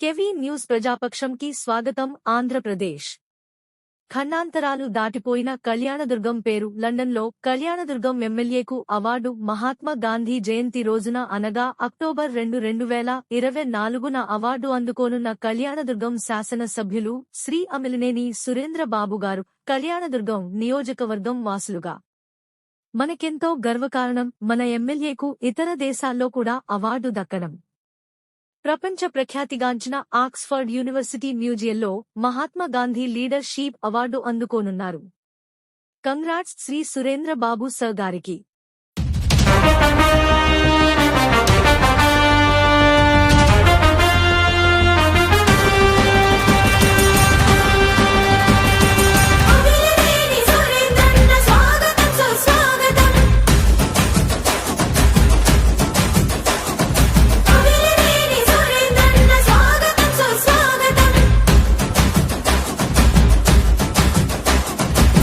KV news ప్రజాపక్షంకి స్వాగతం ఆంధ్రప్రదేశ్ ఖండాంతరాలు దాటిపోయిన కళ్యాణదుర్గం పేరు లండన్లో కళ్యాణదుర్గం ఎమ్మెల్యేకు అవార్డు మహాత్మా గాంధీ జయంతి రోజున అనగా అక్టోబర్ రెండు రెండు వేల ఇరవై నాలుగున అవార్డు అందుకోనున్న కళ్యాణదుర్గం శాసనసభ్యులు శ్రీ అమిలినేని సురేంద్ర గారు కళ్యాణదుర్గం నియోజకవర్గం వాసులుగా. మనకెంతో గర్వకారణం మన ఎమ్మెల్యేకు ఇతర దేశాల్లో కూడా అవార్డు దక్కడం. ప్రపంచ ప్రఖ్యాతిగాంచిన ఆక్స్ఫర్డ్ యూనివర్సిటీ మ్యూజియంలో మహాత్మా గాంధీ లీడర్షిప్ అవార్డు అందుకోనున్నారు. కంగ్రాట్స్ శ్రీ సురేంద్ర బాబు సర్ గారికి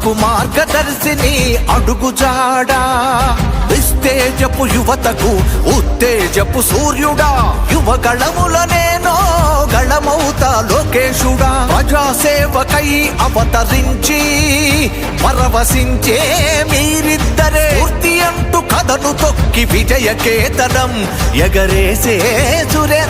మాకు మార్గదర్శిని అడుగుజాడా. విస్తేజపు యువతకు ఉత్తేజపు సూర్యుడా. యువగళముల నేనో గళమౌతా లోకేశుడా. ప్రజాసేవకై అవతరించి పరవశించే మీరిద్దరే. పూర్తి అంటూ కథను తొక్కి విజయ కేతనం ఎగరేసే సురే